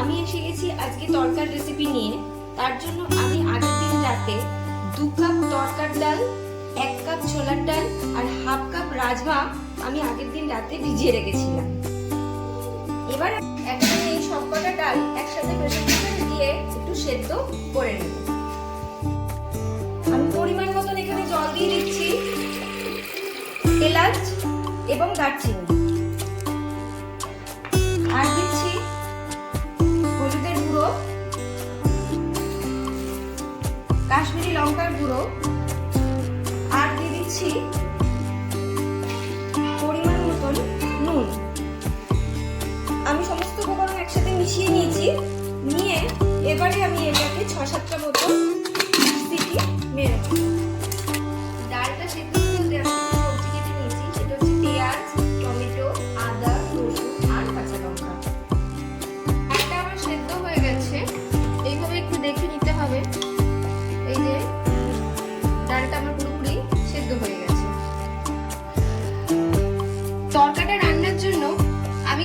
আমি এসে গেছি আজকে তরকার রেসিপি নিয়ে। তার জন্য আমি আগের দিন রাতে দু কাপ তরকার ডাল, এক কাপ ছোলার ডাল আর হাফ কাপ রাজমা আমি আগের দিন রাতে ভিজিয়ে রেখেছিলাম। এবার এখন এই সবকটা ডাল একসাথে প্রেসার দিয়ে একটু সেদ্ধ করে নেব। আমি পরিমাণ মতন এখানে জল দিয়ে দিচ্ছি, এলাচ এবং দারচিনি। আর দিয়ে দিচ্ছি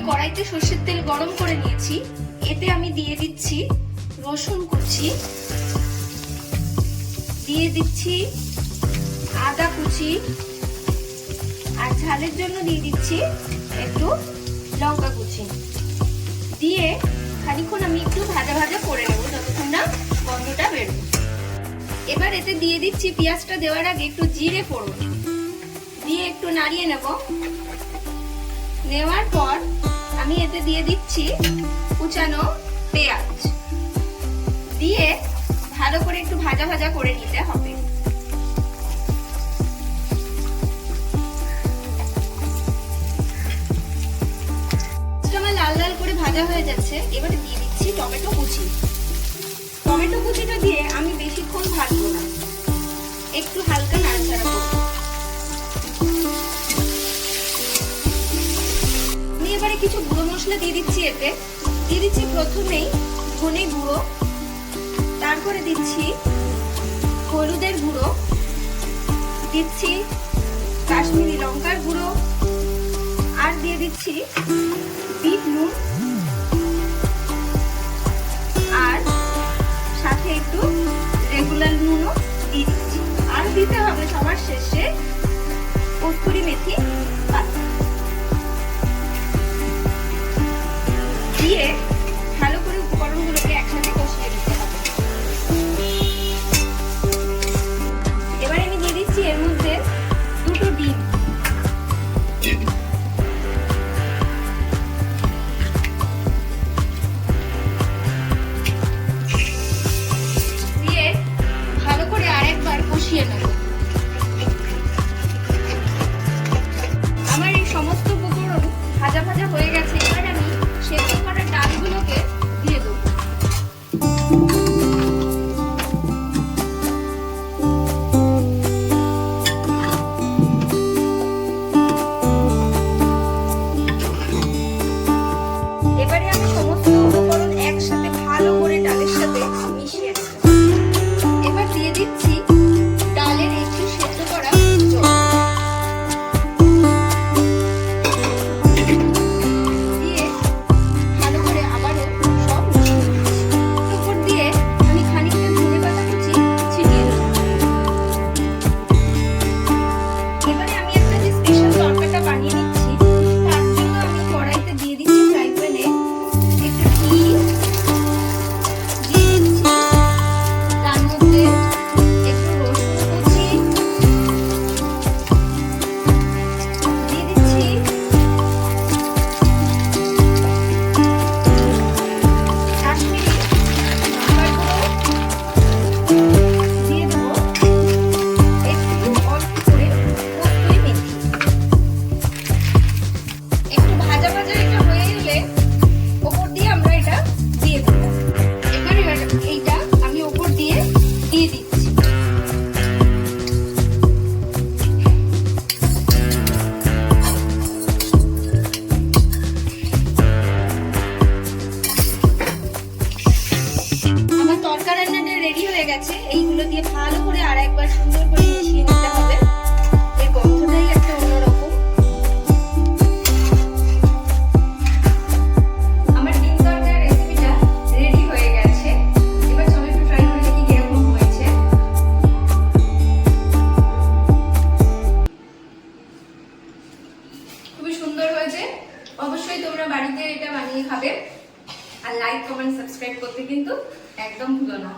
কড়াইতে সর্ষের তেল গরম করে নিয়েছি। এতে আমি দিয়ে দিচ্ছি রসুন কুচি। দিয়ে দিচ্ছি আদা কুচি। আর ঝালের জন্য দিয়ে দিচ্ছি একটু লঙ্কা কুচি। দিয়ে খানিক্ষণ আমি একটু ভাজা ভাজা করে নেব যতক্ষণ না গন্ধটা বেরোবে। এবার এতে দিয়ে দিচ্ছি পেঁয়াজটা দেওয়ার আগে একটু জিরে ফোড়ন। দিয়ে একটু নাড়িয়ে নেব। নেওয়ার পর আমি এতে দিয়ে দিচ্ছি কুচানো পেঁয়াজ। দিয়ে ভালো করে একটু ভাজা ভাজা করে নিতে হবে। লাল লাল করে ভাজা হয়ে যাচ্ছে, এবারে দিয়ে দিচ্ছি টমেটো কুচি। টমেটো কুচিটা দিয়ে আমি বেশিক্ষণ ভাজবো না। একটু হালকা নাড়াচাড়া করব। কিছু গুঁড়ো মশলা দিয়ে দিচ্ছি এতে। দিয়ে দিচ্ছি প্রথমেই ধনে গুঁড়ো, তারপরে দিচ্ছি হলুদের গুঁড়ো, দিচ্ছি কাশ্মীরি লঙ্কার গুঁড়ো, আর দিয়ে দিচ্ছি বিট নুন। আর সাথে একটু রেগুলার নুনও দিয়ে দিচ্ছি। আর দিতে হবে সবার শেষে কস্তুরি মেথি। দিয়ে ভালো করে আর একবার সুন্দর করে মিশিয়ে নিতে হবে। এর গন্ধটাই একটা অন্যরকম। খুবই সুন্দর হয়েছে। অবশ্যই তোমরা বাড়িতে এটা বানিয়ে খাবে। আর লাইক কমেন্ট সাবস্ক্রাইব করতে কিন্তু একদম ভুলো না।